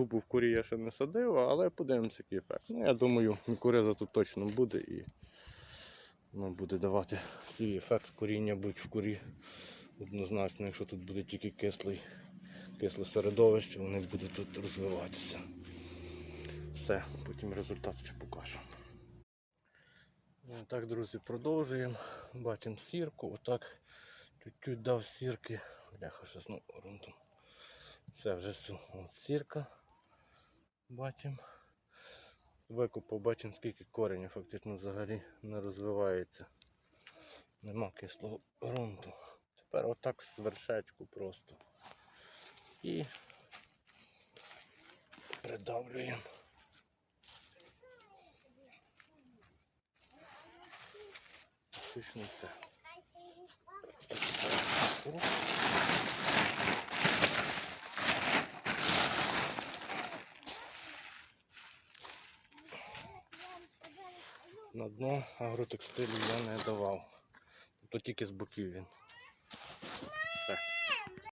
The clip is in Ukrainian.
Губу в курі я ще не садив, але подивимося, який ефект. Ну, я думаю, мікориза тут точно буде і воно буде давати свій ефект коріння будь в курі. Однозначно, якщо тут буде тільки кислий, кисле середовище, вони будуть тут розвиватися. Все, потім результат ще покажу. Ну, Так, друзі, продовжуємо. Бачимо сірку. Отак чуть-чуть дав сірки. Бляха, щось ну, грунтом. Все, вже все. От сірка. Бачимо. Викопав, бачимо, скільки кореня фактично взагалі не розвивається. Нема кислого ґрунту. Тепер отак з вершечку просто. І придавлюємо. Фактично все. На дно агротекстилю я не давав. Тобто тільки з боків він.